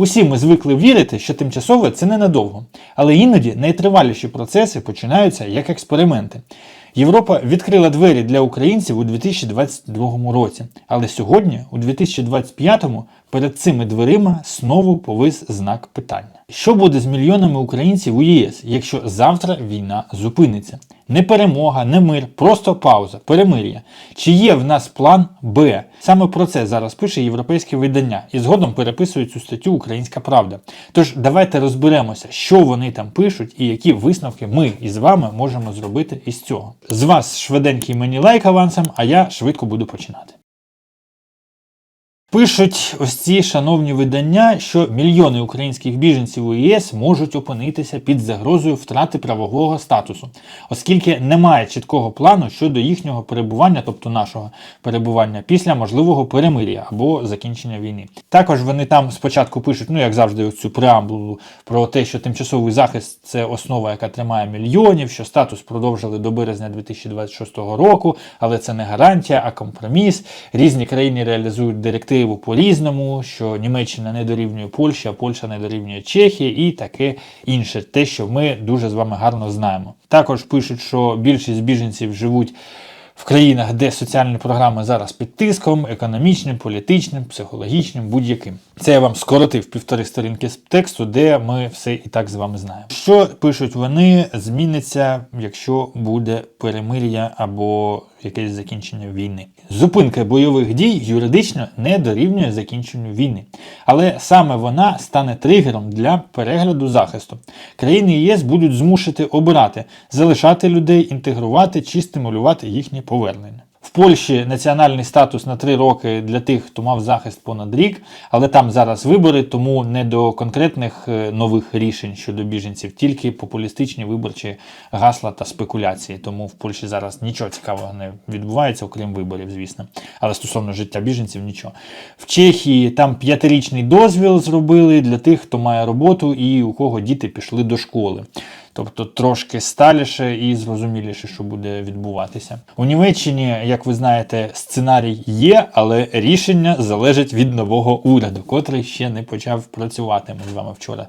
Усі ми звикли вірити, що тимчасове це ненадовго, але іноді найтриваліші процеси починаються як експерименти. Європа відкрила двері для українців у 2022 році, але сьогодні, у 2025-му, перед цими дверима знову повис знак питання. Що буде з мільйонами українців у ЄС, якщо завтра війна зупиниться? Не перемога, не мир, просто пауза, перемир'я. Чи є в нас план Б? Саме про це зараз пише європейське видання і згодом переписує цю статтю Українська Правда. Тож давайте розберемося, що вони там пишуть і які висновки ми із вами можемо зробити із цього. З вас швиденький мені лайк авансом, а я швидко буду починати. Пишуть ось ці шановні видання, що мільйони українських біженців у ЄС можуть опинитися під загрозою втрати правового статусу, оскільки немає чіткого плану щодо їхнього перебування, тобто нашого перебування, після можливого перемир'я або закінчення війни. Також вони там спочатку пишуть, ну як завжди, цю преамбулу про те, що тимчасовий захист це основа, яка тримає мільйонів, що статус продовжили до березня 2026 року, але це не гарантія, а компроміс. Різні країни реалізують директиви по-різному, що Німеччина не дорівнює Польщі, а Польща не дорівнює Чехії і таке інше, те, що ми дуже з вами гарно знаємо. Також пишуть, що більшість біженців живуть. В країнах, де соціальні програми зараз під тиском, економічним, політичним, психологічним, будь-яким. Це я вам скоротив півтори сторінки з тексту, де ми все і так з вами знаємо. Що пишуть вони, зміниться, якщо буде перемир'я або якесь закінчення війни. Зупинка бойових дій юридично не дорівнює закінченню війни, але саме вона стане тригером для перегляду захисту. Країни ЄС будуть змушити обирати, залишати людей, інтегрувати чи стимулювати їхнє повернення. В Польщі національний статус на три роки для тих, хто мав захист понад рік, але там зараз вибори, тому не до конкретних е, нових рішень щодо біженців, тільки популістичні виборчі гасла та спекуляції. Тому в Польщі зараз нічого цікавого не відбувається, окрім виборів, звісно. Але стосовно життя біженців нічого. В Чехії там п'ятирічний дозвіл зробили для тих, хто має роботу і у кого діти пішли до школи. Тобто трошки сталіше і зрозуміліше, що буде відбуватися. У Німеччині, як ви знаєте, сценарій є, але рішення залежить від нового уряду, котрий ще не почав працювати. Ми з вами вчора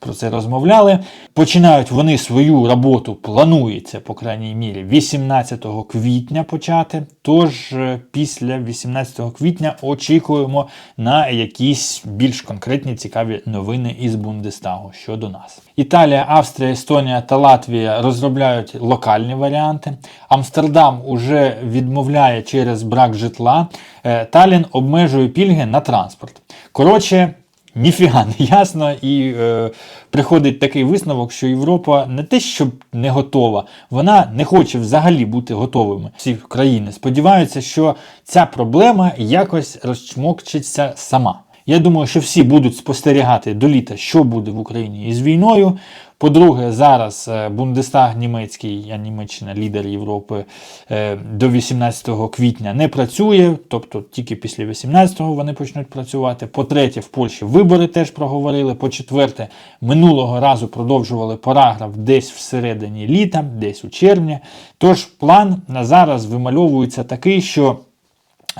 про це розмовляли. Починають вони свою роботу, планується, по крайній мірі, 18 квітня почати. Тож е, після 18 квітня очікуємо на якісь більш конкретні цікаві новини із Бундестагу щодо нас. Італія, Австрія, Естонія та Латвія розробляють локальні варіанти. Амстердам уже відмовляє через брак житла. Е, Талін обмежує пільги на транспорт. Коротше. Ніфіга не ясно, і е, приходить такий висновок, що Європа не те, що не готова, вона не хоче взагалі бути готовими. Всі країни сподіваються, що ця проблема якось розчмокчиться сама. Я думаю, що всі будуть спостерігати до літа, що буде в Україні із війною. По-друге, зараз е, Бундестаг німецький, а Німеччина лідер Європи е, до 18 квітня не працює, тобто тільки після 18-го вони почнуть працювати. По-третє, в Польщі вибори теж проговорили. По-четверте, минулого разу продовжували параграф десь всередині літа, десь у червні. Тож план на зараз вимальовується такий, що.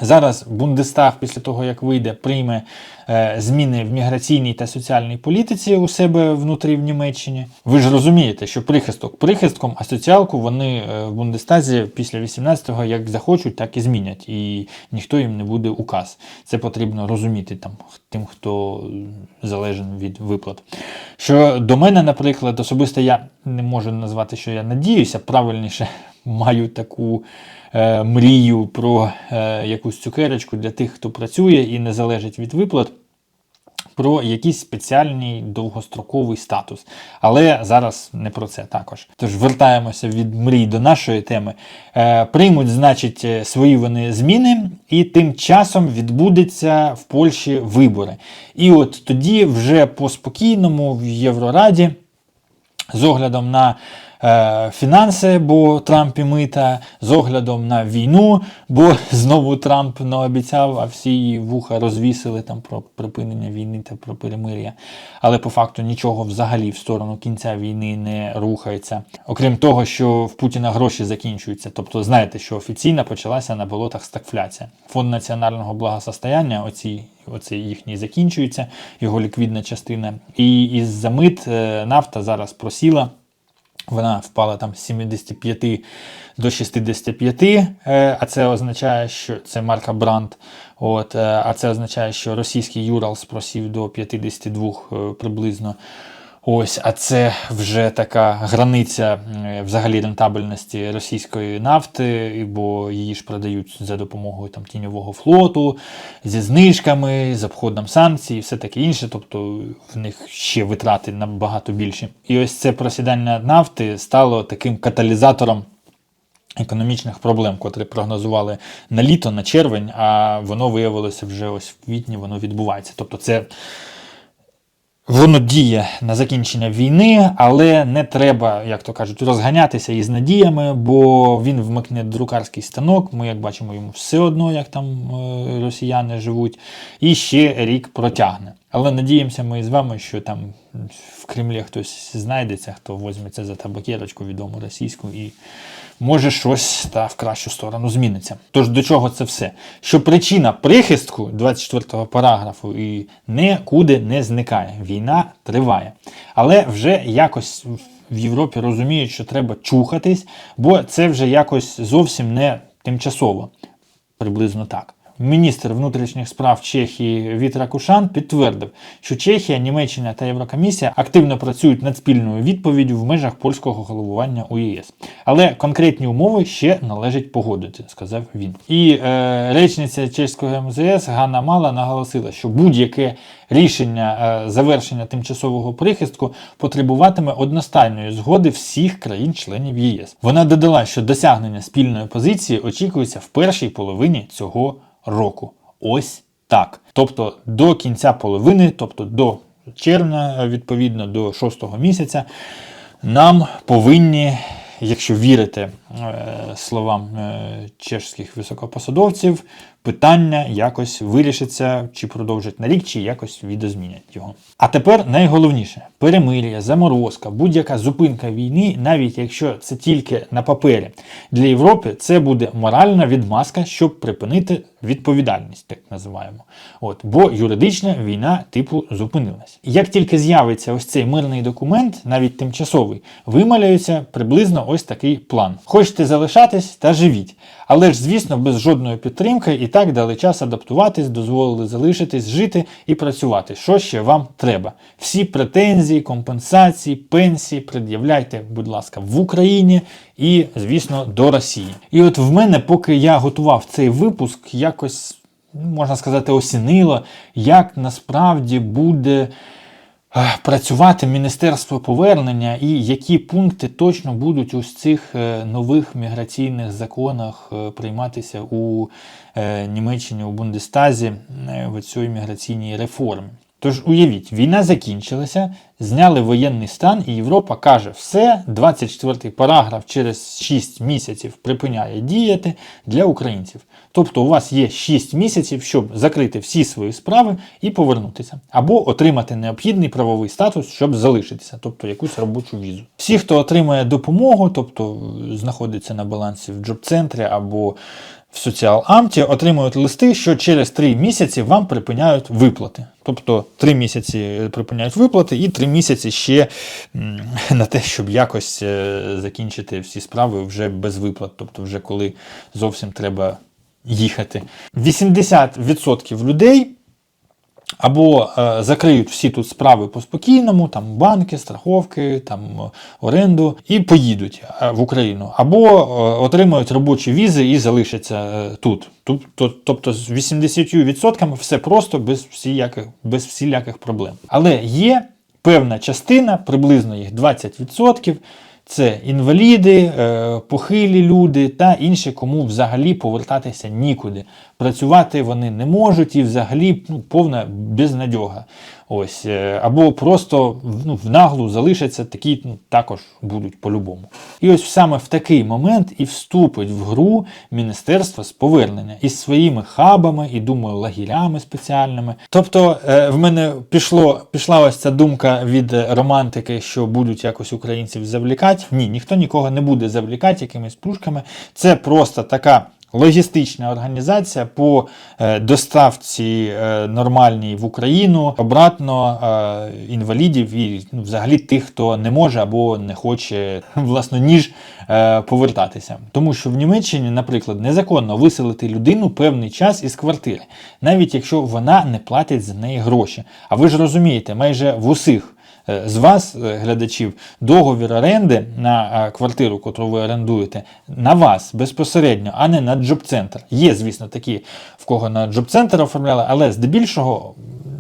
Зараз Бундестаг, після того, як вийде, прийме зміни в міграційній та соціальній політиці у себе внутрі в Німеччині. Ви ж розумієте, що прихисток прихистком, а соціалку вони е, в Бундестазі після 18-го як захочуть, так і змінять. І ніхто їм не буде указ. Це потрібно розуміти там тим, хто залежен від виплат. Що до мене, наприклад, особисто я не можу назвати, що я надіюся, правильніше маю таку е, мрію про е, якусь цукерочку для тих, хто працює і не залежить від виплат. Про якийсь спеціальний довгостроковий статус. Але зараз не про це також. Тож вертаємося від мрій до нашої теми. Е, приймуть, значить, е, свої вони зміни, і тим часом відбудеться в Польщі вибори. І от тоді, вже по спокійному в Єврораді, з оглядом на фінанси, бо Трамп і мита, з оглядом на війну, бо знову Трамп наобіцяв, а всі її вуха розвісили там про припинення війни та про перемир'я. Але по факту нічого взагалі в сторону кінця війни не рухається. Окрім того, що в Путіна гроші закінчуються. Тобто, знаєте, що офіційно почалася на болотах стагфляція. Фонд національного благосостояння, оці, оці їхній закінчується, його ліквідна частина. І із-за мит е, нафта зараз просіла. Вона впала там з 75 до 65, е, а це означає, що це марка Бранд. От, е, а це означає, що російський Юралс просів до 52 е, приблизно. Ось, а це вже така границя взагалі рентабельності російської нафти, бо її ж продають за допомогою там тіньового флоту, зі знижками, з обходом санкцій, і все таке інше. Тобто в них ще витрати набагато більші. І ось це просідання нафти стало таким каталізатором. Економічних проблем, котрі прогнозували на літо, на червень, а воно виявилося вже ось в квітні, воно відбувається. Тобто, це Воно діє на закінчення війни, але не треба, як то кажуть, розганятися із надіями, бо він вмикне друкарський станок. Ми, як бачимо, йому все одно, як там е, росіяни живуть, і ще рік протягне. Але надіємося ми з вами, що там в Кремлі хтось знайдеться, хто візьметься за табакерочку відому російську і може щось та в кращу сторону зміниться. Тож до чого це все? Що причина прихистку 24-го параграфу і нікуди не зникає. Війна триває. Але вже якось в Європі розуміють, що треба чухатись, бо це вже якось зовсім не тимчасово. Приблизно так. Міністр внутрішніх справ Чехії Вітра Кушан підтвердив, що Чехія, Німеччина та Єврокомісія активно працюють над спільною відповіддю в межах польського головування у ЄС. Але конкретні умови ще належить погодити, сказав він. І е, речниця чеського МЗС Ганна Мала наголосила, що будь-яке рішення е, завершення тимчасового прихистку потребуватиме одностайної згоди всіх країн-членів ЄС. Вона додала, що досягнення спільної позиції очікується в першій половині цього року. Ось так. Тобто до кінця половини, тобто до червня, відповідно до шостого місяця, нам повинні, якщо вірити е, словам е, чешських високопосадовців, питання якось вирішиться, чи продовжать на рік, чи якось відозмінять його. А тепер найголовніше: перемир'я, заморозка, будь-яка зупинка війни, навіть якщо це тільки на папері, для Європи це буде моральна відмазка, щоб припинити відповідальність, так називаємо. От, бо юридична війна типу зупинилась. Як тільки з'явиться ось цей мирний документ, навіть тимчасовий, вималяється приблизно ось такий план. Хочете залишатись та живіть. Але ж, звісно, без жодної підтримки і так дали час адаптуватись, дозволили залишитись, жити і працювати. Що ще вам треба? Всі претензії, компенсації, пенсії пред'являйте, будь ласка, в Україні і, звісно, до Росії. І от в мене, поки я готував цей випуск, якось можна сказати, осінило, як насправді буде. Е, Працювати Міністерство повернення і які пункти точно будуть у цих е, нових міграційних законах е, прийматися у Німеччині у Бундестазі в цій міграційній реформі. Тож уявіть, війна закінчилася, зняли воєнний стан, і Європа каже, все, 24-й параграф через 6 місяців припиняє діяти для українців. Тобто у вас є 6 місяців, щоб закрити всі свої справи і повернутися, або отримати необхідний правовий статус, щоб залишитися, тобто якусь робочу візу. Всі, хто отримує допомогу, тобто е, знаходиться на балансі в джоб-центрі або в соціал-амті, отримують листи, що через 3 місяці вам припиняють виплати. Тобто 3 місяці припиняють виплати і 3 місяці ще на те, щоб якось е, закінчити всі справи вже без виплат, тобто вже коли зовсім треба їхати. 80% людей або е, закриють всі тут справи по спокійному, там банки, страховки, там е, оренду, і поїдуть е, в Україну, або е, отримають робочі візи і залишаться е, тут. Тут- Тобто з 80% все просто без всіляких, без всіляких проблем. Але є певна частина, приблизно їх 20%. Це інваліди, е, похилі люди та інші, кому взагалі повертатися нікуди. Працювати вони не можуть і взагалі ну, повна безнадьога. Ось, е, або просто ну, в наглу залишаться, такі ну, також будуть по-любому. І ось саме в такий момент і вступить в гру Міністерство з повернення із своїми хабами і, думаю, лагерями спеціальними. Тобто е, в мене пішло, пішла ось ця думка від романтики, що будуть якось українців завлікати. Ні, ніхто нікого не буде завлікати якимись пушками. Це просто така. Логістична організація по е, доставці е, нормальній в Україну обратно е, інвалідів і ну, взагалі тих, хто не може або не хоче власно ніж повертатися. Тому що в Німеччині, наприклад, незаконно виселити людину певний час із квартири, навіть якщо вона не платить за неї гроші. А ви ж розумієте, майже в усіх з вас, е, глядачів, договір оренди на е, квартиру, яку ви орендуєте, на вас безпосередньо, а не на джоб-центр. Є, звісно, такі, в кого на джоб-центр оформляли, але здебільшого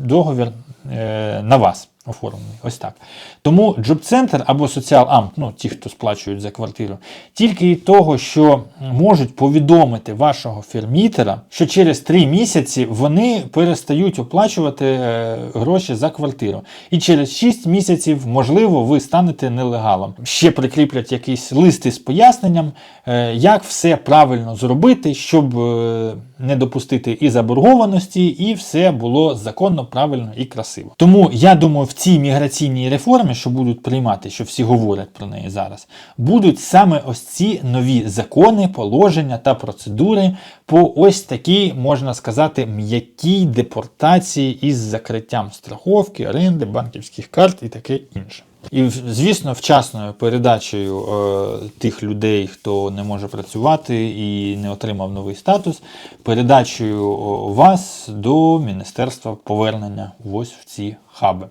договір е, на вас оформлений. Ось так. Тому джоб-центр або соціал-амт, ну ті, хто сплачують за квартиру, тільки і того, що можуть повідомити вашого фірмітера, що через три місяці вони перестають оплачувати е, гроші за квартиру. І через 6 місяців, можливо, ви станете нелегалом. Ще прикріплять якийсь лист із поясненням, е, як все правильно зробити, щоб е, не допустити і заборгованості, і все було законно, правильно і красиво. Тому я думаю, в цій міграційній реформі, що будуть приймати, що всі говорять про неї зараз, будуть саме ось ці нові закони, положення та процедури по ось такій, можна сказати, м'якій депортації із закриттям страховки, оренди, банківських карт і таке інше. І звісно, вчасною передачею е, тих людей, хто не може працювати і не отримав новий статус, передачею вас до Міністерства повернення ось в ці хаби.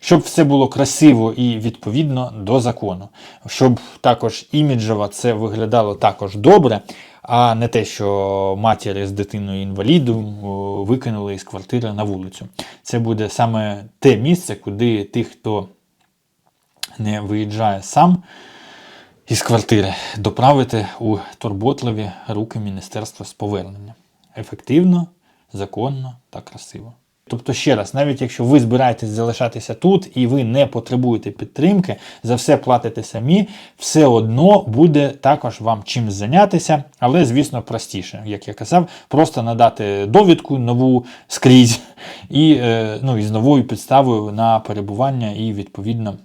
Щоб все було красиво і відповідно до закону, щоб також іміджево це виглядало також добре, а не те, що матір з дитиною інвалідом викинули із квартири на вулицю. Це буде саме те місце, куди тих, хто не виїжджає сам із квартири, доправити у турботливі руки Міністерства з повернення. Ефективно, законно та красиво. Тобто, ще раз, навіть якщо ви збираєтесь залишатися тут і ви не потребуєте підтримки, за все платите самі, все одно буде також вам чим зайнятися, але, звісно, простіше. Як я казав, просто надати довідку нову скрізь і, е, ну, і з новою підставою на перебування і відповідно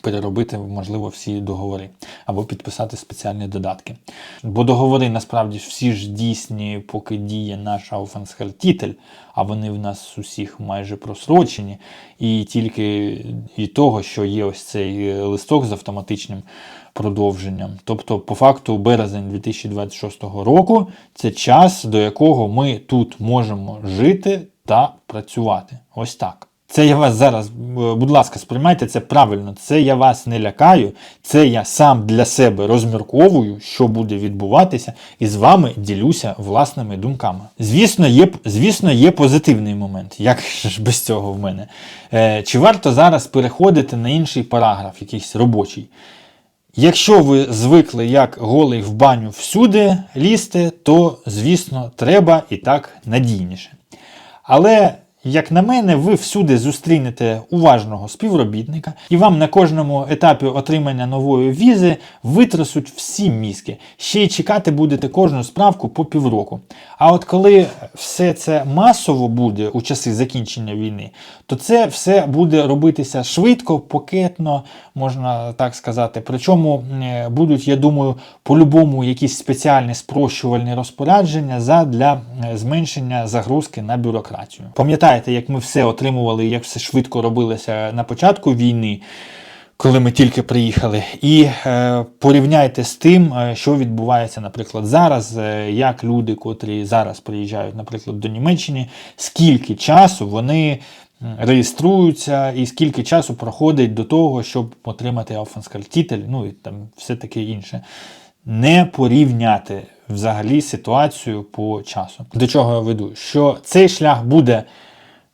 переробити, можливо, всі договори або підписати спеціальні додатки. Бо договори насправді всі ж дійсні, поки діє наш Aufenthaltstitel, а вони в нас усіх майже просрочені. І тільки і того, що є ось цей листок з автоматичним продовженням. Тобто, по факту, березень 2026 року це час, до якого ми тут можемо жити та працювати. Ось так. Це я вас зараз, будь ласка, сприймайте це правильно. Це я вас не лякаю, це я сам для себе розмірковую, що буде відбуватися, і з вами ділюся власними думками. Звісно, є, звісно, є позитивний момент, як ж без цього в мене. Е, чи варто зараз переходити на інший параграф, якийсь робочий? Якщо ви звикли як голий в баню всюди лізти, то, звісно, треба і так надійніше. Але, як на мене, ви всюди зустрінете уважного співробітника, і вам на кожному етапі отримання нової візи витрасуть всі мізки. Ще й чекати будете кожну справку по півроку. А от коли все це масово буде у часи закінчення війни, то це все буде робитися швидко, пакетно, можна так сказати. Причому е, будуть, я думаю, по-любому якісь спеціальні спрощувальні розпорядження задля е, зменшення загрузки на бюрократію. Пам'ятаєте, як ми все отримували, як все швидко робилося на початку війни? Коли ми тільки приїхали, і е, порівняйте з тим, е, що відбувається, наприклад, зараз, е, як люди, котрі зараз приїжджають, наприклад, до Німеччини, скільки часу вони реєструються, і скільки часу проходить до того, щоб отримати Aufenthaltstitel, ну і там все таке інше. Не порівняти взагалі ситуацію по часу. До чого я веду? Що цей шлях буде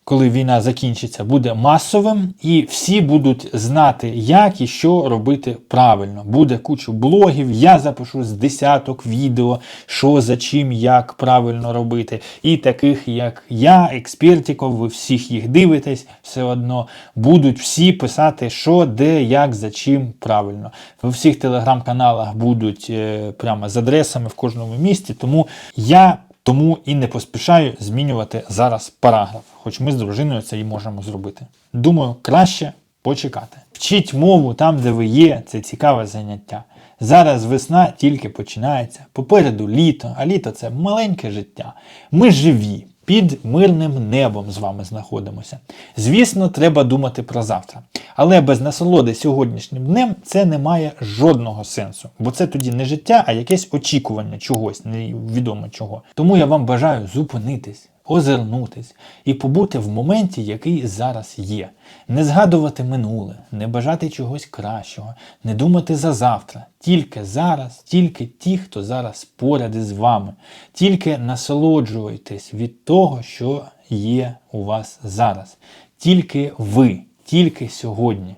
коли війна закінчиться, буде масовим, і всі будуть знати, як і що робити правильно. Буде кучу блогів, я запишу з десяток відео, що за чим, як правильно робити. І таких, як я, експертиків, ви всіх їх дивитесь, все одно будуть всі писати, що, де, як, за чим правильно. В всіх телеграм-каналах будуть е, прямо з адресами в кожному місті, тому я. Тому і не поспішаю змінювати зараз параграф, хоч ми з дружиною це і можемо зробити. Думаю, краще почекати. Вчіть мову там, де ви є, це цікаве заняття. Зараз весна тільки починається. Попереду літо, а літо це маленьке життя. Ми живі, під мирним небом з вами знаходимося. Звісно, треба думати про завтра. Але без насолоди сьогоднішнім днем це не має жодного сенсу, бо це тоді не життя, а якесь очікування чогось, невідомо чого. Тому я вам бажаю зупинитись, озирнутись і побути в моменті, який зараз є. Не згадувати минуле, не бажати чогось кращого, не думати за завтра. Тільки зараз, тільки ті, хто зараз поряд із вами. Тільки насолоджуйтесь від того, що є у вас зараз. Тільки ви, тільки сьогодні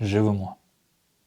живемо.